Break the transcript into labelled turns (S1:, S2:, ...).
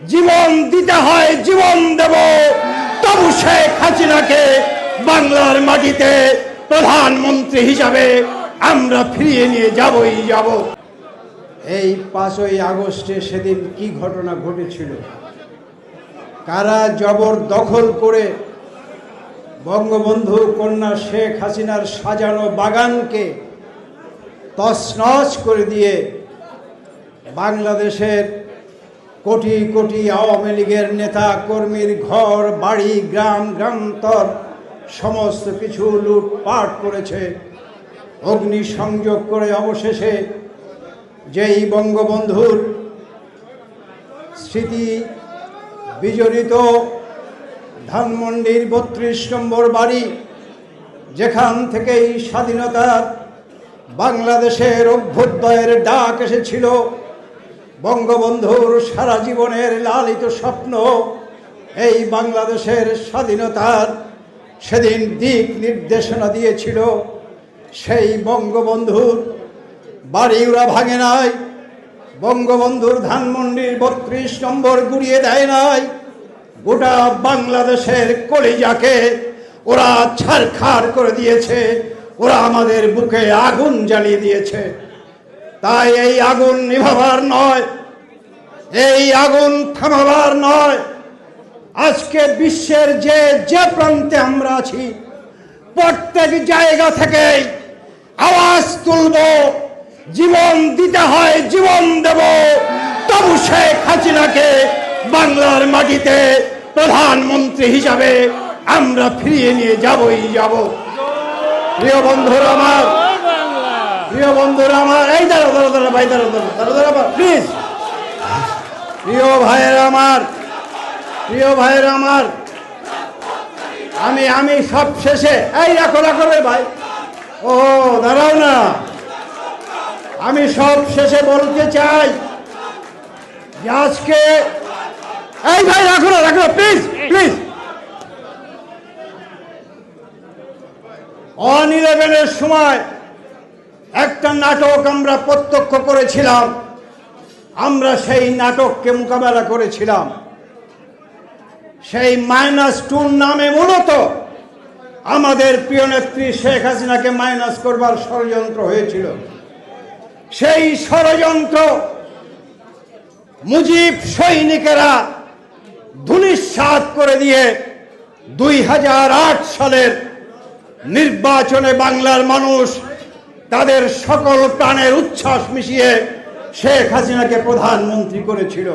S1: জীবন দিতে হয়, জীবন দেব। তবু শেখ হাসিনাকে বাংলার মাটিতে প্রধানমন্ত্রী হিসাবে আমরা ফিরিয়ে নিয়ে যাবই যাব।
S2: এই পাঁচই আগস্টে সেদিন কি ঘটনা ঘটেছিল? কারা জবর দখল করে বঙ্গবন্ধু কন্যা শেখ হাসিনার সাজানো বাগানকে তছনছ করে দিয়ে বাংলাদেশের কোটি কোটি আওয়ামী লীগের নেতা কর্মীর ঘর, বাড়ি, গ্রাম গ্রামান্তর সমস্ত কিছু লুটপাট করেছে। অগ্নি সংযোগ করে অবশেষে যেই বঙ্গবন্ধুর স্মৃতি বিজড়িত ধানমন্ডির বত্রিশ নম্বর বাড়ি, যেখান থেকেই স্বাধীনতার বাংলাদেশের অভ্যুদয়ের ডাক এসেছিল। বঙ্গবন্ধুর সারা জীবনের লালিত স্বপ্ন, এই বাংলাদেশের স্বাধীনতার সেদিন দিক নির্দেশনা দিয়েছিল। সেই বঙ্গবন্ধুর বাড়ি ওরা ভাঙে নাই, বঙ্গবন্ধুর ধানমন্ডির বত্রিশ নম্বর গুড়িয়ে দেয় নাই, গোটা বাংলাদেশের কলিজাকে ওরা ছারখার করে দিয়েছে, ওরা আমাদের বুকে আগুন জ্বালিয়ে দিয়েছে। তাই এই আগুন নিভাবার নয়, এই আগুন থামাবার নয়। আজকে বিশ্বের যে যে প্রান্তে আমরা আছি, প্রত্যেক জায়গা থেকেই আওয়াজ তুলব, জীবন দিতে হয়, জীবন দেব। তবু শেখ হাসিনাকে বাংলার মাটিতে প্রধানমন্ত্রী হিসাবে আমরা ফিরিয়ে নিয়ে যাবই যাব। প্রিয় বন্ধুরা আমার প্রিয় বন্ধুরা আমার, এই দাঁড়া দাঁড়া দাঁড়া ভাই দাঁড়া দাঁড়া দাঁড়া দাঁড়া প্লিজ প্রিয় ভাইয়ের আমার, প্রিয় ভাইয়ের আমার, আমি আমি সব শেষে, এই রাখো রাখো রে ভাই। ও, দাঁড়াও না। আমি সব শেষে বলতে চাই আজকে, এই ভাই, রাখো না, রাখো প্লিজ প্লিজ অন ইলেভেনের সময় একটা নাটক আমরা প্রত্যক্ষ করেছিলাম। আমরা সেই নাটককে মোকাবেলা করেছিলাম। সেই মাইনাস টুর নামে মূলত আমাদের প্রিয় নেত্রী শেখ হাসিনাকে মাইনাস করবার ষড়যন্ত্র হয়েছিল। সেই ষড়যন্ত্র মুজিব সৈনিকেরা ধুলিস্বাদ করে দিয়ে দুই হাজার আট সালের নির্বাচনে বাংলার মানুষ তাদের সকল প্রাণের উচ্ছ্বাস মিশিয়ে শেখ হাসিনাকে প্রধানমন্ত্রী করেছিল।